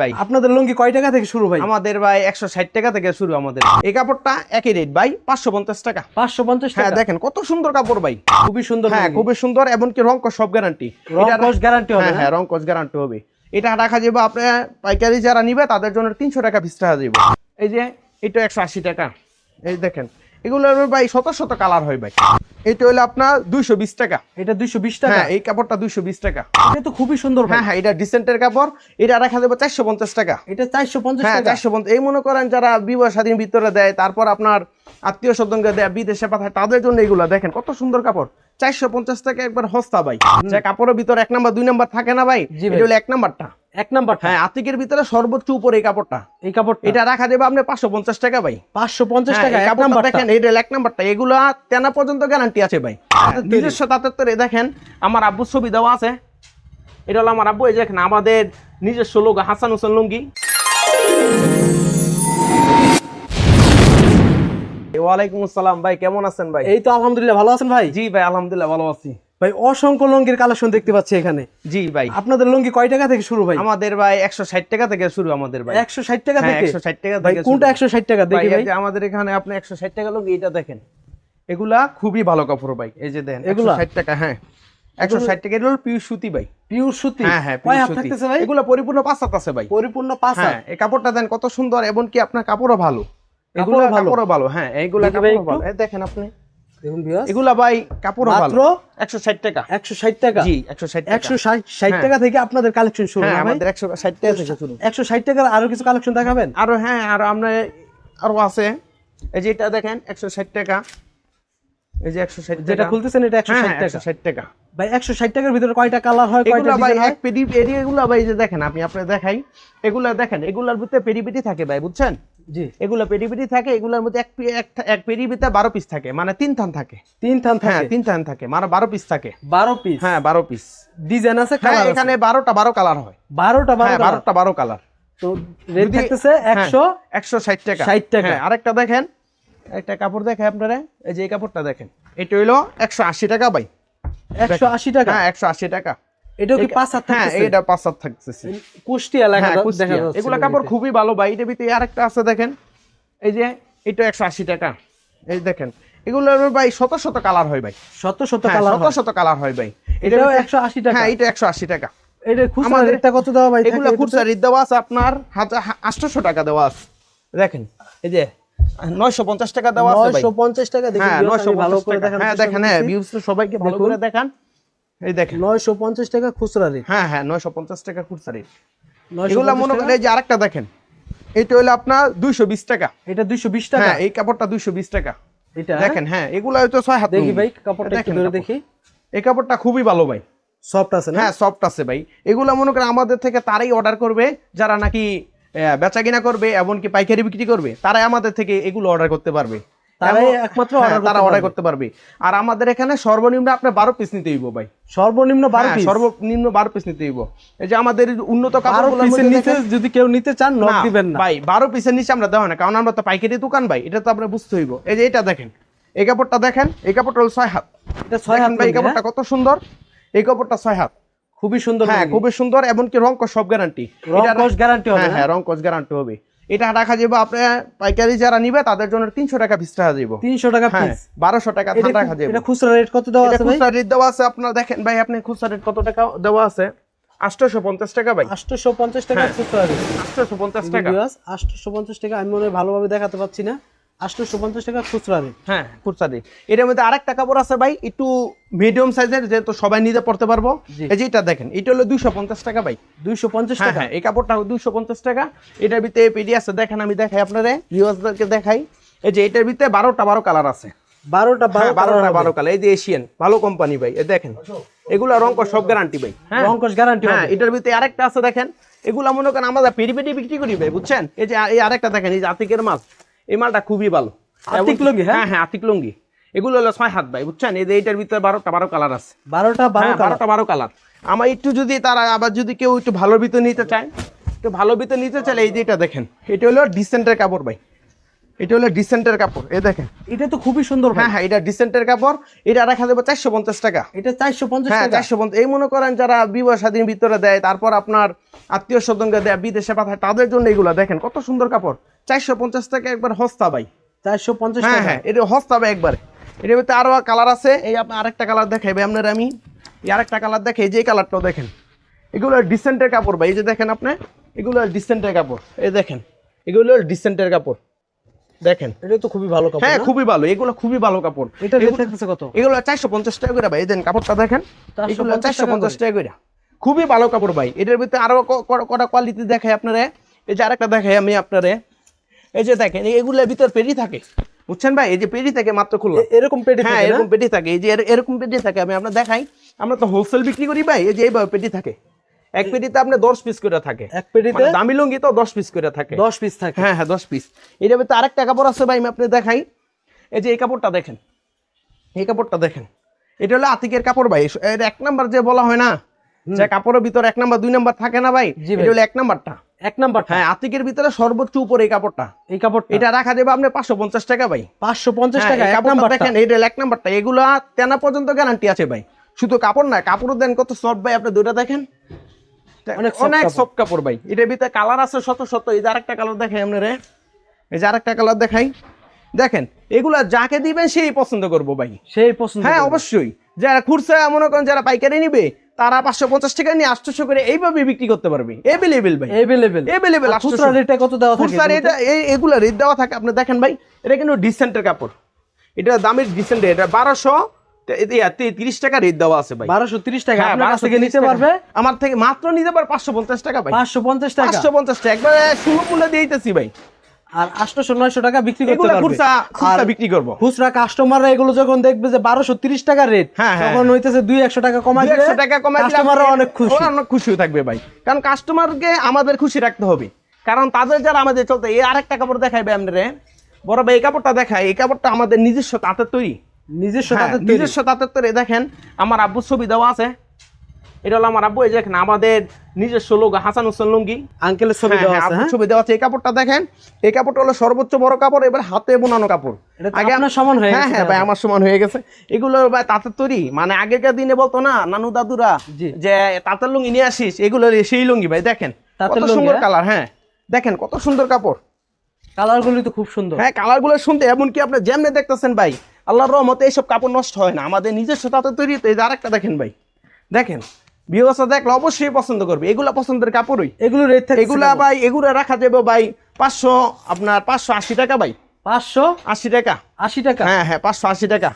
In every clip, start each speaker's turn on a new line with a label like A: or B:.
A: ভাই।
B: আপনাদের লুঙ্গি কয় টাকা থেকে শুরু ভাই?
A: আমাদের ভাই একশো ষাট টাকা থেকে শুরু আমাদের। এই কাপড়টা একই রেট ভাই পাঁচশো পঞ্চাশ টাকা।
B: পাঁচশো পঞ্চাশ
A: হ্যাঁ
B: টাকা?
A: দেখেন কত সুন্দর কাপড় ভাই।
B: খুবই সুন্দর
A: হ্যাঁ খুবই সুন্দর এমনকি রং কস সব গ্যারান্টি
B: রং কস guarantee হবে
A: হ্যাঁ
B: না?
A: হ্যাঁ রং গ্যারান্টি হবে। এটা রাখা যাবে আপনার পাইকারি যারা নিবে তাদের জন্য তিনশো টাকা পিস রাখা যাবে এই যে এটা একশো আশি টাকা। এই দেখেন এগুলো ভাই শত শত কালার হয় ভাই। এটা হলো আপনার দুইশো বিশ টাকা।
B: এটা দুইশো বিশ টাকা?
A: হ্যাঁ এই কাপড়টা দুইশো বিশ টাকা।
B: এটা তো খুবই সুন্দর
A: হ্যাঁ হ্যাঁ এটা ডিসেন্টের কাপড়। এটা রাখা যাবে চারশো পঞ্চাশ টাকা।
B: এটা চারশো পঞ্চাশ
A: হ্যাঁ
B: টাকা?
A: চারশো পঞ্চাশ। এই মনে করেন যারা বিবাহ স্বাধীন ভিতরে দেয় তারপর আপনার আত্মীয় স্বজনকে দেয় বিদেশে পাঠায় তাদের জন্য এগুলো দেখেন কত সুন্দর কাপড়। চারশো পঞ্চাশ টাকা একবার হস্তা ভাই। কাপড়ের ভিতরে এক নাম্বার দুই নাম্বার থাকে না ভাই?
B: ভাই।
A: এটা হলো এক নাম্বারটা।
B: এক নাম্বার
A: হ্যাঁ আতিকের ভিতরে সর্বোচ্চ উপরে এই কাপড়টা।
B: এই কাপড়টা।
A: এটা রাখা যাবে আপনার পাঁচশো পঞ্চাশ টাকা ভাই।
B: পাঁচশো পঞ্চাশ
A: হ্যাঁ,
B: টাকা এক নাম্বার
A: দেখেন এটা হলো এক নাম্বারটা এগুলা তেনা পর্যন্ত গ্যারান্টি আছে ভাই। নিজস্ব তাঁতের দেখেন আমার আব্বুর ছবি দেওয়া আছে। এটা হলো আমার আব্বু এই দেখেন আমাদের নিজস্ব লোক হাসান হোসেন লুঙ্গি। ওয়ালাইকুম আসসালাম ভাই কেমন আছেন ভাই?
B: এই তো আলহামদুলিল্লাহ ভালো আছেন ভাই?
A: জি ভাই আলহামদুলিল্লাহ ভালো আছি।
B: ভাই অসংখ্য লুঙ্গির কালেকশন দেখতে পাচ্ছি এখানে।
A: জি ভাই।
B: আপনাদের লুঙ্গি কয় টাকা থেকে শুরু ভাই?
A: আমাদের ভাই একশো ষাট টাকা থেকে শুরু আমাদের ভাই।
B: একশো ষাট টাকা
A: হ্যাঁ,
B: থেকে?
A: 160 টাকা
B: ভাই কোনটা একশো ষাট টাকা? দেখি ভাই
A: আমাদের এখানে আপনি একশো ষাট টাকা লোক এটা দেখেন। এগুলা খুবই ভালো কাপড় ভাই এই যে দেন এগুলা? ষাট টাকা হ্যাঁ। একশো ষাট টাকা এটা হলো পিওর সুতি ভাই।
B: পিওর সুতি?
A: হ্যাঁ হ্যাঁ
B: কয়
A: সুতি।
B: ভাই?
A: এগুলা পরিপূর্ণ পাঁচ হাত আছে ভাই।
B: পরিপূর্ণ পাঁচ
A: হ্যাঁ এই কাপড়টা দেন কত সুন্দর এবং কি আপনার কাপড়ও ভালো। এগুলা
B: ভালো?
A: কাপড়ও ভালো হ্যাঁ এইগুলা কাপড়ও ভালো। দেখেন আপনি।
B: দেখুন ভিউয়ার্স
A: এগুলা ভাই কাপড়ও
B: মাত্র
A: ভালো একশো ষাট টাকা
B: একশো ষাট টাকা
A: জি হ্যাঁ।
B: থেকে আপনাদের কালেকশন শুরু
A: হ্যাঁ আমাদের একশো ষাট টাকা থেকে শুরু
B: একশো ষাট টাকার আরও কিছু কালেকশন দেখাবেন
A: আরও হ্যাঁ আরও আমরা আরও আছে এই যে এটা দেখেন একশো ষাট টাকা এই যে একশো ষাট
B: যেটা খুলতেছেন এটা একশো
A: হ্যাঁ
B: ষাট টাকা ভাই একশো ষাট টাকার ভিতরে কয়টা কালার হয় কয়টা
A: ভাই এক পেডি এরিয়া এগুলা ভাই যে দেখেন আপনি আপনি দেখাই এগুলা দেখেন এগুলার ভিতরে পেডি পেডি থাকে ভাই বুঝছেন এগুলা পেডি পেডি থাকে এগুলার মধ্যে এক এক ভিতরে বারো পিস থাকে মানে তিন থান থাকে।
B: তিন থান
A: হ্যাঁ তিন থান থাকে মানে বারো পিস থাকে।
B: বারো পিস
A: হ্যাঁ বারো পিস
B: ডিজাইন আছে
A: হ্যাঁ
B: কালার
A: এখানে বারোটা বারো কালার হয়।
B: বারোটা
A: হ্যাঁ
B: বারো
A: বারোটা বারো কালার
B: তো রেট থাকতেছে একশো
A: একশো ষাট টাকা।
B: 60 টাকা।
A: হ্যাঁ, আরেকটা দেখেন। একটা কাপড় দেখে আপনারা এই যে এই কাপড়টা দেখেন। এটা হইল একশো আশি টাকা ভাই।
B: একশো আশি টাকা?
A: হ্যাঁ একশো আশি টাকা।
B: এটাও কি পাঁচ হাত
A: হ্যাঁ এটা পাঁচ হাত থাকতেছে
B: কুষ্টিয়া লেখা
A: হ্যাঁ,
B: দেখা যাচ্ছে।
A: এগুলা কাপড় খুবই ভালো। ভাই এটা ভিতরে আরেকটা আছে দেখেন। এই যে এটা একশো আশি টাকা। এই দেখেন এগুলো ভাই শত শত কালার হয় ভাই।
B: শত শত
A: হ্যাঁ,
B: কালার
A: শত শত কালার হয় ভাই।
B: এটাও
A: ভিতরে-
B: একশো আশি টাকা।
A: হ্যাঁ এটা একশো আশি টাকা।
B: এটা খুচরা রেটটা কত দেওয়া ভাই?
A: এগুলো খুচরা রেট দেওয়া আছে আপনার হাজার আটশোশো টাকা দেওয়া আছে। দেখেন এই যে নয়শো পঞ্চাশ টাকা দেওয়া আছে ভাই।
B: নয়শো পঞ্চাশ টাকা
A: হ্যাঁ হ্যাঁ দেখেন হ্যাঁ
B: করতেছি।
A: ভিউজ সবাইকে ভালো করে দেখান। এই দেখেন।
B: নয়শো পঞ্চাশ টাকা খুচরা রেট
A: হ্যাঁ হ্যাঁ নয়শো পঞ্চাশ টাকা খুচরা রেট এগুলা মনে করেন যে আরেকটা দেখেন এটা হলো আপনার দুইশো বিশ টাকা।
B: এটা দুইশো বিশ টাকা?
A: হ্যাঁ এই কাপড়টা দুইশো বিশ টাকা।
B: এটা?
A: দেখেন হ্যাঁ এগুলা হয়তো ছয় হাত
B: দেখি ভাই কাপড়টা একটু ধরে দেখি।
A: এই কাপড়টা খুবই ভালো ভাই।
B: সফট আছে না?
A: হ্যাঁ সফট আছে ভাই। এগুলা মনে করেন আমাদের থেকে তারাই অর্ডার করবে যারা নাকি বেচা কিনা করবে এমনকি পাইকারি বিক্রি করবে তারাই আমাদের থেকে এগুলো অর্ডার করতে পারবে।
B: তারাই একমাত্র
A: হ্যাঁ,
B: order করতে
A: তারা অর্ডার করতে পারবে। আর আমাদের এখানে সর্বনিম্ন আপনার বারো পিস নিতে হইব ভাই।
B: সর্বনিম্ন বারো
A: হ্যাঁ, সর্বনিম্ন বারো পিস নিতে হইব। এই যে আমাদের উন্নত
B: বারো পিসের নিচে যদি কেউ নিতে চান নক দিবেন না।
A: ভাই বারো পিসের নিচে আমরা দেওয়া না কারণ আমরা তো পাইকারি দোকান ভাই এটা তো আপনার বুঝতে হইব। এই যে এটা দেখেন এই কাপড়টা দেখেন এই কাপড়টা হলো ছয় হাত।
B: এটা ছয় হাত
A: ভাই এই কাপড়টা
B: হ্যাঁ?
A: কত সুন্দর এই কাপড়টা ছয় হাত।
B: খুবই সুন্দর
A: হ্যাঁ খুবই সুন্দর এমনকি রং সব গ্যারান্টি
B: রং guarantee হবে
A: হ্যাঁ? রং গ্যারান্টি হবে। এটা রাখা যাবে আপনার পাইকারি যারা নিবে তাদের জন্য তিনশো টাকা পিস রাখা যাবে।
B: তিনশো টাকা
A: হ্যাঁ বারোশো টাকা রাখা যাবে।
B: এটা খুচরা রেট কত দেওয়া আছে
A: খুচরা রেট দেওয়া আছে আপনার দেখেন ভাই আপনি খুচরা রেট কত টাকা দেওয়া আছে? আটশোশো পঞ্চাশ টাকা ভাই।
B: আটশোশো পঞ্চাশ টাকা
A: হ্যাঁ।
B: খুচরা রেট
A: আটশোশো পঞ্চাশ টাকা।
B: আটশোশো পঞ্চাশ টাকা আমি মনে হয় ভালোভাবে দেখাতে পাচ্ছি না। আটশোশো পঞ্চাশ টাকা খুচরা
A: হ্যাঁ খুচরা এটার মধ্যে আরেকটা কাপড় আছে ভাই একটু মিডিয়াম সাইজের যেহেতু সবাই নিতে পড়তে পারব। এই যে এটা দেখেন এটা হলো দুইশো পঞ্চাশ টাকা ভাই।
B: দুইশো পঞ্চাশ
A: হ্যাঁ
B: টাকা?
A: হ্যাঁ এই কাপড়টা দুশো পঞ্চাশ টাকা। এটার ভিতরে পেডি আছে দেখেন আমি দেখাই আপনাদের ভিউয়ার্সদেরকে দেখাই। এই যে এটার ভিতরে বারোটা বারো কালার আছে।
B: বারোটা
A: হ্যাঁ, বারোটা বারো কালার এই যে এশিয়ান ভালো কোম্পানি ভাই দেখেন। এগুলা রং সব গ্যারান্টি ভাই। হ্যাঁ
B: রঙ্কশ গ্যারান্টি
A: হ্যাঁ এটার ভিতরে আরেকটা আছে দেখেন। এগুলা মনে করেন আমরা পেডি পেডি বিক্রি করি ভাই বুঝছেন? এই যে এই আরেকটা দেখেন এই যে আতিকের মাছ। এই মালটা খুবই ভালো।
B: আতিক লুঙ্গি, হ্যাঁ?
A: হ্যাঁ হ্যাঁ আতিক লুঙ্গি। এগুলো হলো ছয় হাত ভাই বুঝছেন? এই যে এইটার ভিতরে বারোটা বারো কালার আছে।
B: বারোটা বারো
A: হ্যাঁ, বারোটা বারো কালার। আমার একটু যদি তারা আবার যদি কেউ একটু ভালোর ভিতর নিতে চায় একটু ভালো ভিতর নিতে চাইলে এই যে এটা দেখেন এটা হলো ডিসেন্টের কাপড় ভাই। এটা হলো ডিসেন্টের কাপড় এই দেখেন।
B: এটা তো খুবই সুন্দর
A: হ্যাঁ হ্যাঁ এটা ডিসেন্টের কাপড় এটা রাখা যাবে চারশো পঞ্চাশ টাকা।
B: এটা চারশো পঞ্চাশ
A: হ্যাঁ
B: টাকা?
A: চারশো পঞ্চাশ। এই মনে করেন যারা বিবাহ স্বাধীন ভিতরে দেয় তারপর আপনার আত্মীয় স্বজনকে দেয় বিদেশে পাঠায় তাদের জন্য এগুলো দেখেন কত সুন্দর কাপড়। চারশো পঞ্চাশ টাকা একবার হস্তা ভাই।
B: চারশো পঞ্চাশ
A: হ্যাঁ
B: টাকা?
A: হ্যাঁ এটা হস্তা ভাই একবারে। এটার ভিতরে আরও কালার আছে এই আপনার আরেকটা কালার দেখাই ভাই আপনার আমি। এই আরেকটা কালার দেখে যে কালারটাও দেখেন। এগুলো ডিসেন্টের কাপড় ভাই এই যে দেখেন আপনি এগুলো ডিসেন্টের কাপড় এই দেখেন এগুলো ডিসেন্টের কাপড়। দেখেন।
B: এটা তো খুবই ভালো কাপড়
A: হ্যাঁ খুবই ভালো। এগুলো খুবই ভালো কাপড়।
B: এটা কত?
A: এগুলো চারশো পঞ্চাশ টাকা করে। ভাই দেন কাপড়টা দেখেন।
B: 450
A: এগুলো
B: টাকা করে।
A: খুবই ভালো কাপড় ভাই। এটার ভিতরে আরও কটা কোয়ালিটি দেখাই আপনারা। এই যে আরেকটা দেখাই আমি আপনারে। এই যে দেখেন এগুলোর ভিতর পেরি থাকে। বুঝছেন ভাই? এই যে পেরি থাকে মাত্র খুললাম
B: এরকম পেটে
A: হ্যাঁ? এরকম পেটি থাকে। এই যে এরকম পেটি থাকে। আমি আপনার দেখাই। আমরা তো হোলসেল বিক্রি করি ভাই। এই যে এইভাবে পেটি থাকে। এক পেটিতে আপনি দশ পিস করে থাকে।
B: এক পেটিতে?
A: মানে দামি লুঙ্গি তো দশ পিস করে থাকে।
B: দশ পিস থাকে।
A: হ্যাঁ হ্যাঁ দশ পিস এটার ভিতরে আরেকটা কাপড় আছে ভাই আমি আপনি দেখাই। এই যে এই কাপড়টা দেখেন। এই কাপড়টা দেখেন। এটা হলো আতিকের কাপড় ভাই। এর এক নাম্বার যে বলা হয় না যে কাপড়ের ভিতরে এক নাম্বার দুই নাম্বার থাকে না ভাই। এটা হলো এক নাম্বারটা।
B: এক নাম্বার
A: হ্যাঁ আতিকের ভিতরে সর্বোচ্চ উপরে এই কাপড়টা।
B: এই কাপড়
A: এটা রাখা যাবে আপনি পাঁচশো পঞ্চাশ টাকা ভাই।
B: পাঁচশো পঞ্চাশ
A: হ্যাঁ,
B: টাকা এক নাম্বার
A: দেখেন এটা হলো এক নাম্বারটা। এগুলা তেনা পর্যন্ত গ্যারান্টি আছে ভাই। শুধু কাপড় না কাপড় দেন কত সফট ভাই আপনি দুইটা দেখেন।
B: অনেক।
A: সফট কাপড়। ভাই। এটার ভিতরে কালার আছে শত শত এই যে আরেকটা কালার দেখাই আপনারে। এই যে আরেকটা কালার দেখাই। দেখেন এগুলা যাকে দিবেন সেই পছন্দ করব ভাই।
B: সেই পছন্দ
A: হ্যাঁ অবশ্যই। যারা খুরসা মনে করেন যারা পাইকারি নিবে তারা পাঁচশো পঞ্চাশ টাকা নিয়ে আটশোশো করে এইভাবে বিক্রি করতে পারবে। এভেলেবেল ভাই।
B: Available, আর খুচরা রেটটা কত দেওয়া থাকে
A: খুচরা রেট এই এগুলো রেট দেওয়া থাকে। আপনি দেখেন ভাই এটা কিন্তু ডিসেন্টের কাপড়। এটা দামের ডিসেন্ট এটা বারোশো তিরিশ টাকা রেট দেওয়া আছে ভাই।
B: বারোশো তিরিশ টাকা
A: হ্যাঁ,
B: আপনার কাছ
A: 1230
B: থেকে নিতে পারবে?
A: আমার থেকে মাত্র নিতে পারবে পাঁচশো পঞ্চাশ টাকা ভাই।
B: পাঁচশো পঞ্চাশ টাকা?
A: পাঁচশো পঞ্চাশ টাকা। একবারে সুলভ মূল্যে দিয়েছি ভাই।
B: আর আটশোশো নয়শো টাকা বিক্রি করতে পারবে।
A: খুচরা খুচরা
B: আর
A: বিক্রি করব।
B: খুচরা কাস্টমাররা এগুলো যখন দেখবে যে বারোশো তিরিশ টাকা রেট
A: হ্যাঁ, হ্যাঁ।
B: তখন হইতেছে দুই একশো টাকা কমাই
A: একশো টাকা কমাই
B: কাস্টমাররা অনেক খুশি।
A: অনেক খুশি থাকবে ভাই। কারণ কাস্টমারকে আমাদের খুশি রাখতে হবে। কারণ তাদের যারা আমাদের চলতে এই আরেকটা কাপড় দেখাইবে আপনারে। বড় ভাই এই কাপড়টা দেখায় এই কাপড়টা আমাদের নিজস্ব তাঁতের তৈরি।
B: নিজস্ব
A: হ্যাঁ, নিজস্ব তাঁতের তৈরি। দেখেন আমার আব্বুর ছবি দেওয়া আছে। এটা হলো আমার আব্বু এই দেখেন আমাদের নিজস্ব লোক হাসান হোসেন লুঙ্গি।
B: আঙ্কেলের ছবি
A: হ্যাঁ,
B: দেওয়া
A: হ্যাঁ,
B: আছে?
A: ছবি দেওয়া আছে। এই কাপড়টা দেখেন এই কাপড়টা হলো সর্বোচ্চ বড় কাপড় এবার হাতে বোনানো কাপড়।
B: তো আপনার সমান হয়ে
A: হ্যাঁ
B: গেছে
A: হ্যাঁ ভাই আমার সমান হয়ে গেছে। এগুলো ভাই তাঁতের তৈরি। মানে আগেকার দিনে বলতো না নানু দাদুরা যে তাঁতের লুঙ্গি নিয়ে আসিস এগুলো সেই লুঙ্গি ভাই দেখেন।
B: তাঁতের
A: কত সুন্দর? কালার হ্যাঁ। দেখেন কত সুন্দর কাপড়।
B: কালারগুলি তো খুব সুন্দর।
A: হ্যাঁ কালারগুলো শুনতে এমনকি আপনি যেমনি দেখতেছেন ভাই আল্লাহর রহমতে এইসব কাপড় নষ্ট হয় না। আমাদের নিজস্ব তাঁতের তৈরি তো এই যে আরেকটা দেখেন ভাই। দেখেন বিহসা দেখলে অবশ্যই পছন্দ করবে। এগুলা পছন্দের কাপড়ই।
B: এগুলো রেট
A: এগুলা ভাই এগুলা রাখা যাবে ভাই পাঁচশো আপনার পাঁচশো আশি টাকা ভাই।
B: পাঁচশো
A: আশি টাকা।
B: আশি টাকা?
A: হ্যাঁ হ্যাঁ পাঁচশো আশি টাকা।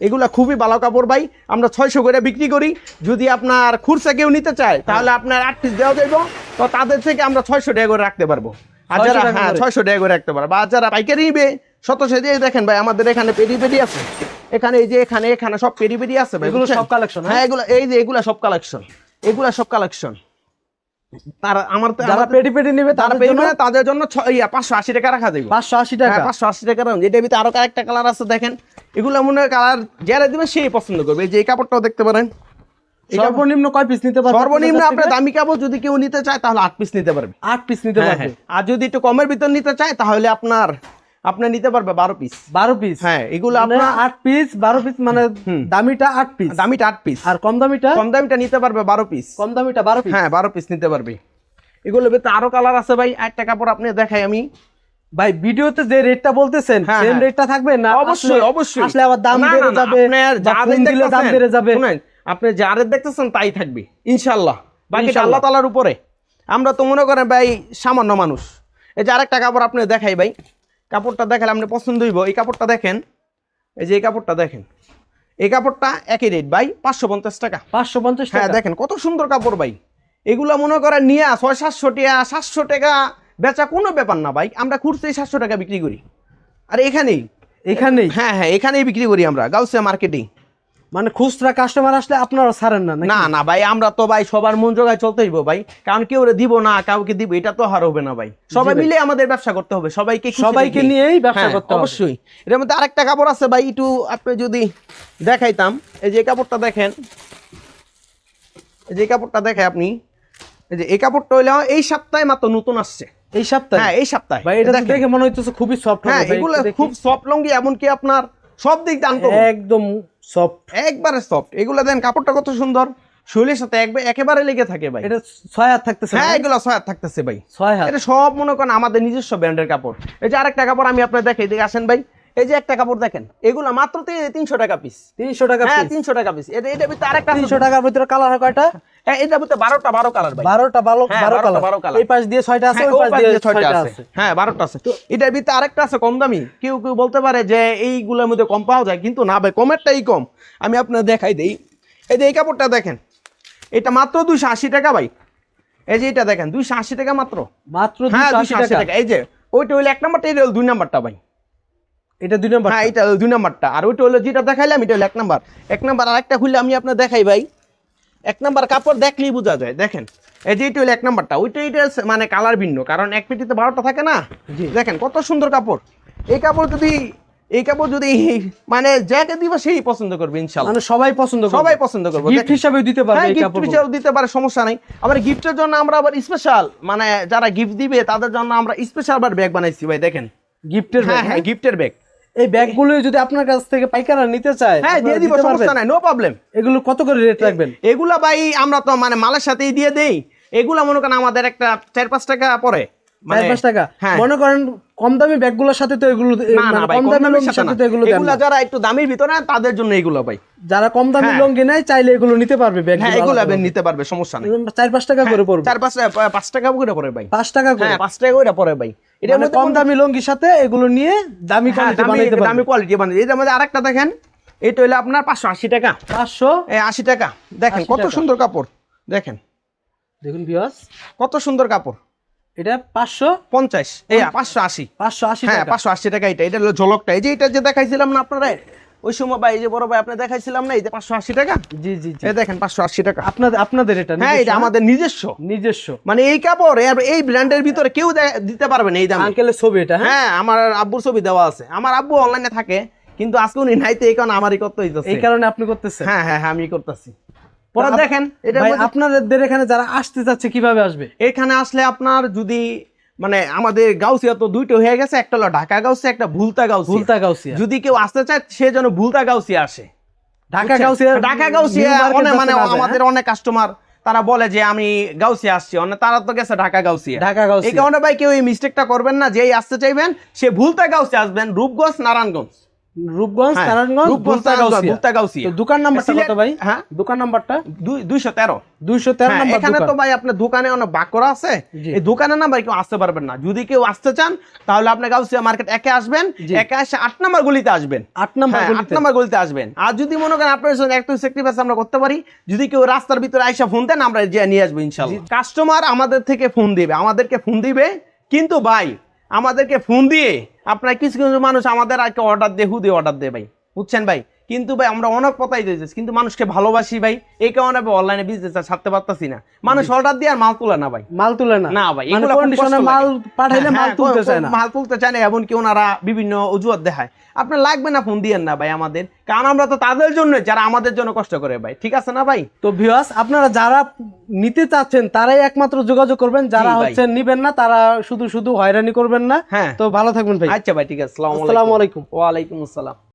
A: এগুলা খুবই ভালো কাপড় ভাই। আমরা ছয়শো করে বিক্রি করি। যদি আপনার খুরসা কেউ নিতে চায় তাহলে আপনার আট পিস দেওয়া যাইব। তো তাদের থেকে আমরা ছয়শো টাকা করে রাখতে পারব। আর যারা হ্যাঁ ছয়শো টাকা করে রাখতে পারব। আর যারা পাইকারি নিবে শতশো দিয়ে দেখেন ভাই আমাদের এখানে পেডি পেডি আছে। এখানে এই যে এখানে এখানে সব পেডি পেডি আছে ভাই
B: এগুলো সব collection,
A: হ্যাঁ? এগুলো এই যে এগুলা সব কালেকশন এগুলা সব কালেকশন তার আমার তো-
B: যারা পেটি পেটি নেবে
A: তারা মানে তাদের জন্য ইয়া, পাঁচশো আশি টাকা রাখা
B: পাঁচশো আশি টাকা।
A: হ্যাঁ পাঁচশো আশি টাকা দাম এটার ভিতরে আরও একটা কালার আছে দেখেন। এগুলো মনে হয় কালার যারা দিবেন সেই পছন্দ করবে। এই যে এই কাপড়টাও দেখতে পারেন।
B: সর্বনিম্ন কয় পিস নিতে পারবে?
A: সর্বনিম্ন আপনার দামি কাপড় যদি কেউ নিতে চায় তাহলে আট পিস নিতে পারবে।
B: আট পিস নিতে
A: হ্যাঁ,
B: পারবে।
A: হ্যাঁ। আর যদি একটু কমের ভিতর নিতে চায় তাহলে আপনার আপনার নিতে পারবে বারো পিস
B: বারো পিস
A: হ্যাঁ এগুলো
B: মানে
A: আপনার
B: আট পিস বারো পিস মানে দামিটা আট পিস
A: দামিটা আট পিস
B: আর কম দামিটা?
A: কম দামিটা নিতে পারবে বারো পিস
B: কম দামিটা বারো পিস
A: হ্যাঁ বারো পিস নিতে পারবে। এগুলো ভিতরে আরও কালার আছে ভাই একটা কাপড় আপনি দেখাই আমি।
B: ভাই ভিডিওতে যে রেটটা বলতেছেন
A: হ্যাঁ,
B: সেম
A: হ্যাঁ।
B: রেটটা থাকবে না?
A: অবশ্যই অবশ্যই।
B: আসলে আবার দাম বেড়ে যাবে
A: আপনার যা
B: দাম
A: দেখতেছেন,
B: বেড়ে যাবে।
A: শুনেন, আপনি যারে দেখতেছেন তাই থাকবে ইনশাল্লাহ বাকিটা
B: ইনশাল্লাহ।
A: আল্লাহ তালার উপরে। আমরা তো মনে করেন ভাই সামান্য মানুষ। এই যে আরেকটা কাপড় আপনি দেখাই ভাই। কাপড়টা দেখালে আপনি পছন্দ হইব। এই কাপড়টা দেখেন এই যে এই কাপড়টা দেখেন এই কাপড়টা একই রেট ভাই পাঁচশো পঞ্চাশ টাকা।
B: পাঁচশো পঞ্চাশ
A: হ্যাঁ দেখেন কত সুন্দর কাপড় ভাই। এগুলো মনে করেন নিয়ে ছয় সাতশো টাকা সাতশো টাকা বেচা কোনো ব্যাপার না ভাই। আমরা খুঁড়তেই সাতশো টাকা বিক্রি করি। আর এখানেই
B: এখানেই?
A: হ্যাঁ হ্যাঁ এখানেই বিক্রি করি আমরা গাউসিয়া মার্কেটিং
B: মানে খুচরা কাস্টমার আসলে আপনারা ছাড়েন না
A: না না ভাই আমরা তো ভাই সবার মন জোগায় চলতে হইব ভাই। কারণ কেউ দিব না কাউকে দিব এটা তো হার হবে না ভাই। সবাই মিলে আমাদের ব্যবসা করতে হবে সবাইকে
B: সবাইকে নিয়েই ব্যবসা
A: হ্যাঁ,
B: করতে হবে।
A: অবশ্যই। এর মধ্যে আরেকটা কাপড় আছে ভাই একটু আপনি যদি দেখাইতাম। এই যে কাপড়টা দেখেন। এই যে কাপড়টা দেখে আপনি। এই যে এই কাপড়টা হইলে এই সপ্তাহে মাত্র নতুন আসছে।
B: এই সপ্তাহে?
A: হ্যাঁ এই সপ্তাহে।
B: ভাই এটা দেখে মনে হইতেছে খুবই সফট
A: হ্যাঁ এগুলো খুব সফট লুঙ্গি এমনকি আপনার সব দিক দান
B: একদম সফট
A: একবারে সফট এগুলো দেন কাপড়টা কত সুন্দর। শরীরের সাথে একবার একেবারে লেগে থাকে ভাই।
B: এটা ছয় হাত থাকতেছে
A: হ্যাঁ? এগুলো ছয় হাত থাকতেছে ভাই।
B: ছয় হাত।
A: এটা সব মনে করেন আমাদের নিজস্ব ব্র্যান্ডের কাপড়। এই যে আরেকটা কাপড় আমি আপনার দেখে এদিকে আসেন ভাই। এই যে একটা কাপড় দেখেন এগুলো মাত্র তিনশো টাকা পিস
B: তিনশো টাকা
A: হ্যাঁ তিনশো টাকা পিস এটা এটা ভিতরে আরেকটা
B: তিনশো টাকার ভিতরে কালার কয়টা?
A: হ্যাঁ, এটার ভিতরে বারোটা বারো কালার ভাই।
B: বারোটা বারো
A: হ্যাঁ,
B: বারো কালার
A: বারো colour।
B: এই পাশ দিয়ে ছয়টা আছে
A: হ্যাঁ,
B: ওই পাশ দিয়ে
A: ছয়টা আছে। হ্যাঁ বারোটা আছে। এটার ভিতরে আরেকটা আছে কম দামি। কেউ কেউ বলতে পারে যে এইগুলোর মধ্যে কম পাওয়া যায় কিন্তু না ভাই কমেরটাই কম। আমি আপনার দেখাই দেই। এই যে এই কাপড়টা দেখেন এটা মাত্র দুইশো আশি টাকা ভাই। এই যে এটা দেখেন দুইশো আশি টাকা মাত্র।
B: মাত্র
A: হ্যাঁ
B: দুশো
A: দুইশো
B: আশি টাকা।
A: টাকা। এই যে ওইটা হইল এক নাম্বারটা এটা হলো দুই নাম্বারটা ভাই।
B: এটা দুই নম্বর
A: হ্যাঁ এটা দুই নাম্বারটা। আর ওইটা হলো যেটা দেখাইলাম এটা হলো এক নাম্বার। এক নাম্বার আর একটা খুললে আমি আপনার দেখাই ভাই। এক নাম্বার কাপড় দেখলেই বোঝা যায় দেখেন। এই যে এটা হলো এক নাম্বারটা। ওইটা এটা মানে কালার ভিন্ন কারণ এক পেটিতে বারোটা থাকে না? দেখেন কত সুন্দর কাপড়। এই কাপড় যদি এই কাপড় যদি মানে যাকে দিবে সেই পছন্দ করবে ইনশাল্লাহ।
B: মানে সবাই পছন্দ করবে।
A: সবাই পছন্দ করবে।
B: গিফট হিসাবে দিতে পারবে
A: হ্যাঁ
B: এই
A: গিফট
B: কাপড়
A: হিসেবে দিতে পারে সমস্যা নাই। আবার গিফটের জন্য আমরা আবার স্পেশাল মানে যারা গিফট দিবে তাদের জন্য আমরা স্পেশাল আবার ব্যাগ বানাইছি ভাই দেখেন।
B: গিফটের
A: ব্যাগ হ্যাঁ গিফটের ব্যাগ
B: এই ব্যাগগুলো যদি আপনার কাছ থেকে পাইকারা নিতে চায়
A: হ্যাঁ দিয়ে দিব সমস্যা নাই নো প্রবলেম
B: এগুলো কত করে রেট রাখবেন?
A: এগুলা ভাই আমরা তো মানে মালের সাথেই দিয়ে দেই। এগুলা মনে করেন আমাদের একটা চার পাঁচ টাকা পরে
B: চার পাঁচ টাকা?
A: হ্যাঁ।
B: মনে করেন কম দামি ব্যাগগুলোর সাথে তো এগুলো মানে কম দামি
A: দামের সাথে
B: তো এগুলো
A: এগুলা। যারা একটু দামির ভিতরে তাদের জন্য এগুলো ভাই।
B: যারা কম দামি
A: হ্যাঁ।
B: লুঙ্গি নেয় চাইলে এগুলো নিতে পারবে ব্যাগ
A: হ্যাঁ এগুলো নিতে পারবে সমস্যা নেই।
B: চার পাঁচ টাকা করে পড়বে।
A: চার পাঁচ টাকা পাঁচ টাকা করে পড়ে ভাই।
B: পাঁচ টাকা করে।
A: হ্যাঁ পাঁচ টাকা করে পড়ে ভাই। এটা
B: মানে কম দামি লুঙ্গির সাথে এগুলো নিয়ে দামি
A: হ্যাঁ,
B: কোয়ালিটি
A: দামি
B: বানাইতে
A: দামি
B: পারবে
A: কোয়ালিটি বানিয়ে এটার মধ্যে আরেকটা দেখেন এটা হলো আপনার পাঁচশো আশি টাকা।
B: পাঁচশো
A: এই আশি টাকা। দেখেন কত সুন্দর কাপড়। দেখেন।
B: দেখুন ভিউয়ার্স
A: কত সুন্দর কাপড়।
B: এটা পাঁচশো
A: পঞ্চাশ। এই পাঁচশো আশি।
B: পাঁচশো আশি
A: হ্যাঁ
B: টাকা।
A: পাঁচশো আশি টাকা এটা এটা ঝলকটা। এই যে এটা যে দেখাইছিলাম না আপনারা ওই সময় ভাই এই যে বড় ভাই আপনি দেখাইছিলাম না এই যে পাঁচশো আশি টাকা?
B: জি জি জি।
A: এই দেখেন পাঁচশো আশি টাকা।
B: আপনাদের আপনাদের এটা
A: হ্যাঁ এটা আমাদের নিজস্ব।
B: নিজস্ব।
A: মানে এই কাপড় এই ব্র্যান্ডের ভিতরে কেউ দিতে পারবে না এই দামে।
B: আঙ্কেলের ছবি এটা হ্যাঁ?
A: হ্যাঁ আমার আব্বুর ছবি দেওয়া আছে। আমার আব্বু অনলাইনে থাকে কিন্তু আজকে উনি নাইতে এই কারণে আমারই করতে হইতেছে।
B: এই কারণে আপনি করতেছেন?
A: হ্যাঁ হ্যাঁ হ্যাঁ আমি করতেছি। পরে দেখেন
B: আপনাদের এখানে যারা আসতে চাচ্ছে কীভাবে আসবে?
A: এখানে আসলে আপনার যদি মানে আমাদের গাউসিয়া তো দুইটা হয়ে গেছে একটা হলো ঢাকা গাউসিয়া একটা ভুলতা গাউসিয়া।
B: ভুলতা গাউসিয়া।
A: যদি কেউ আসতে চায় সে যেন ভুলতা গাউসিয়া আসে।
B: ঢাকা গাউসিয়া
A: ঢাকা গাউসিয়া অনেক মানে আমাদের অনেক কাস্টমার তারা বলে যে আমি গাউসিয়া আসছি। তারা তো গেছে ঢাকা গাউসিয়া।
B: হ্যাঁ? ঢাকা গাউসিয়া।
A: এই কারণে ভাই কেউ এই মিস্টেকটা করবেন না যেই আসতে চাইবেন সে ভুলতা গাউসিয়া আসবেন রূপগঞ্জ নারায়ণগঞ্জ।
B: রূপগঞ্জ
A: হ্যাঁ,
B: দোকান নাম্বারটা কত ভাই?
A: হ্যাঁ?
B: দোকান নাম্বারটা?
A: দুই দুইশো তেরো।
B: দুইশো তেরো
A: হ্যাঁ,
B: নাম্বার
A: এখানে তো ভাই আপনার দোকানে অনেক বাক করা আছে এই দোকানের নাম্বার কেউ আসতে পারবেন না। যদি কেউ আসতে চান তাহলে আপনি গাউসিয়া মার্কেট একে আসবেন। একে এসে আট নাম্বার গলিতে আসবেন।
B: আট নাম্বার
A: হ্যাঁ, আট। নাম্বার গলিতে আসবেন। আর যদি মনে করেন আপনার সঙ্গে একটু সেক্রিফাইস আমরা করতে পারি যদি কেউ রাস্তার ভিতরে আইসা ফোন দেন আমরা যে নিয়ে আসব ইনশাল্লাহ। কাস্টমার আমাদের থেকে ফোন দিবে আমাদেরকে ফোন দিবে। কিন্তু ভাই আমাদেরকে ফোন দিয়ে আপনার কিছু কিছু মানুষ আমাদের আজকে অর্ডার দিয়ে হুদি অর্ডার দেয় ভাই? বুঝছেন ভাই? কিন্তু ভাই আমরা অনেক পতাই দিয়েছি কিন্তু মানুষকে ভালোবাসি ভাই। এই কারণে অনলাইনে বিজনেস আর ছাড়তে পারতাছি না। মানুষ অর্ডার দিয়ে আর মাল তুলে না ভাই।
B: মাল তুলে না।
A: না ভাই
B: মানে
A: এগুলো
B: কন্ডিশনে মাল পাঠাইলে
A: হ্যাঁ,
B: মাল
A: হ্যাঁ,
B: তুলতে চায় না।
A: মাল তুলতে চায় না এমনকি ওনারা বিভিন্ন অজুহাত দেখায়। আপনার লাগবে না ফোন দিয়েন না ভাই আমাদের কারণ আমরা তো তাদের জন্য যারা আমাদের জন্য কষ্ট করে ভাই। ঠিক আছে না ভাই?
B: তো ভিউয়ার্স আপনারা যারা নিতে চাচ্ছেন তারাই একমাত্র যোগাযোগ করবেন। যারা
A: ভাই।
B: হচ্ছে নিবেন না তারা শুধু শুধু হয়রানি করবেন না।
A: হ্যাঁ।
B: তো ভালো থাকবেন ভাই।
A: আচ্ছা ভাই ঠিক আছে আসসালামু আলাইকুম।
B: আলাইকুম।
A: আসসালাম।